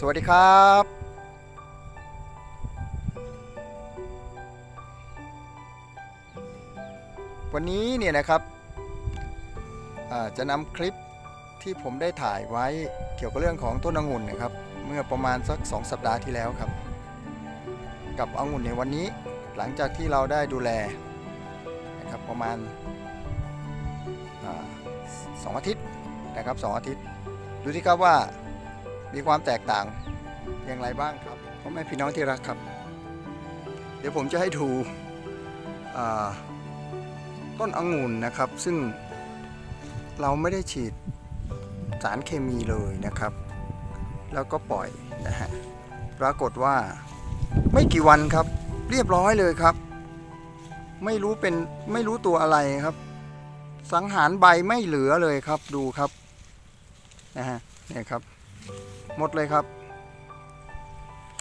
สวัสดีครับ วันนี้เนี่ยนะครับจะนำคลิปที่ผมได้ถ่ายไว้เกี่ยวกับเรื่องของต้นองุ่นนะครับ เมื่อประมาณสัก 2 สัปดาห์ที่แล้วครับ กับองุ่นในวันนี้หลังจากที่เราได้ดูแลนะครับประมาณสองอาทิตย์นะครับสองอาทิตย์ ดูที่ครับว่า มีความแตกต่างอย่างไรบ้างครับพ่อแม่พี่น้องที่รักครับ เดี๋ยวผมจะให้ดูต้นองุ่นนะครับ ซึ่งเราไม่ได้ฉีดสารเคมีเลยนะครับ แล้วก็ปล่อยนะฮะปรากฏว่าไม่กี่วันครับ เรียบร้อยเลยครับ ไม่รู้เป็นไม่รู้ตัวอะไรครับ สังหารใบไม่เหลือเลยครับดูครับนะฮะเนี่ยครับ หมดเลยครับ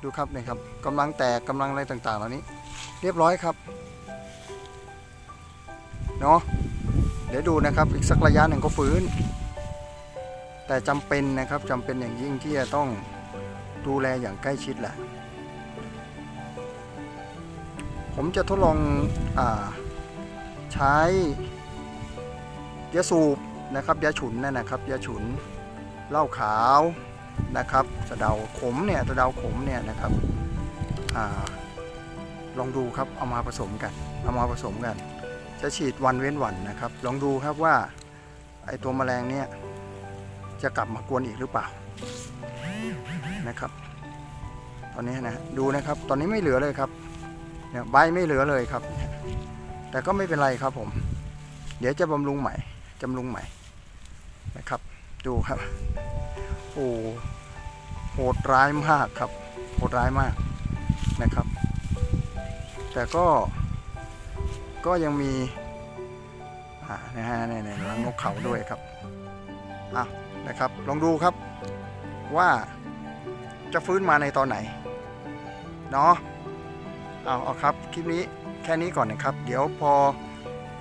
ดูครับเนี่ยครับกำลังแตกกำลังอะไรต่างๆ เหล่านี้ เรียบร้อยครับเนาะเดี๋ยวดูนะครับอีกสักระยะหนึ่งก็ฟื้น แต่จำเป็นนะครับจำเป็นอย่างยิ่งที่จะต้องดูแลอย่างใกล้ชิดแหละผมจะทดลองอใช้ยาสูบนะครับยาฉุนนั่นนะครับยาฉุน เหล้าขาวนะครับสะเดาขมเนี่ยสะเดาขมเนี่ยนะครับอลองดูครับเอามาผสมกัน เอามาผสมกัน จะฉีดวันเว้นวันนะครับ ลองดูครับว่าไอตัวแมลงเนี่ยจะกลับมากวนอีกหรือเปล่านะครับ ตอนนี้นะดูนะครับ ตอนนี้ไม่เหลือเลยครับเนี่ยใบไม่เหลือเลยครับ แต่ก็ไม่เป็นไรครับผม เดี๋ยวจะบำรุงใหม่จำรุงใหม่ ดูครับ โอ้โหดร้ายมากครับ โหดร้ายมากนะครับ แต่ก็ก็ยังมีอ่านะฮะเนี่ยเนี่ยรังนกเขาด้วยครับอะนะครับ ลองดูครับว่าจะฟื้นมาในตอนไหน เนาะเอาเอาครับ คลิปนี้แค่นี้ก่อนนะครับ เดี๋ยวพอ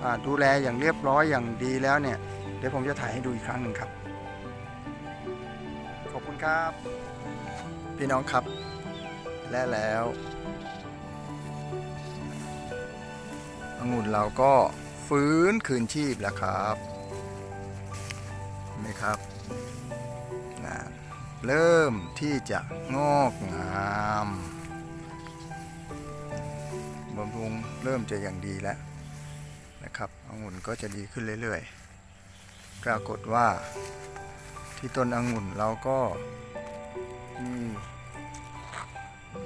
อดูแลอย่างเรียบร้อยอย่างดีแล้วเนี่ย เดี๋ยวผมจะถ่ายให้ดูอีกครั้งหนึ่งครับ อบคุณครับ พี่น้องครับ และแล้วองุ่นเราก็ฟื้นคืนชีพแล้วครับเห็นไหมครับนะเริ่มที่จะงอกงามบำรุงเริ่มจะอย่างดีแล้วนะครับองุ่นก็จะดีขึ้นเรื่อยๆ ปรากฏว่า ที่ต้นองุ่นเราก็มี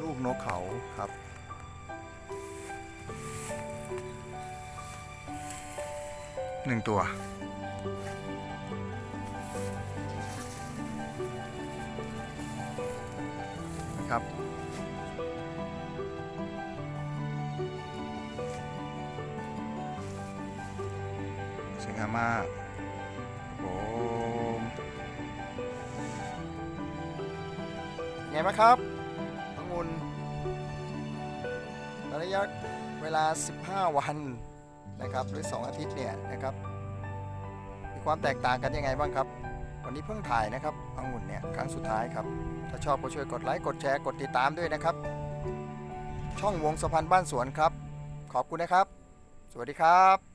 ลูกนกเขาครับ หนึ่งตัว นะครับสวยงามมาก ไงบ้างครับองุ่นระยะเวลา 15 วันนะครับหรือ 2 อาทิตย์เนี่ยนะครับ มีความแตกต่างกันยังไงบ้างครับ วันนี้เพิ่งถ่ายนะครับองุ่นเนี่ยครั้งสุดท้ายครับ ถ้าชอบก็ช่วยกดไลค์กดแชร์กดติดตามด้วยนะครับ ช่องวงสะพานบ้านสวนครับ ขอบคุณนะครับ สวัสดีครับ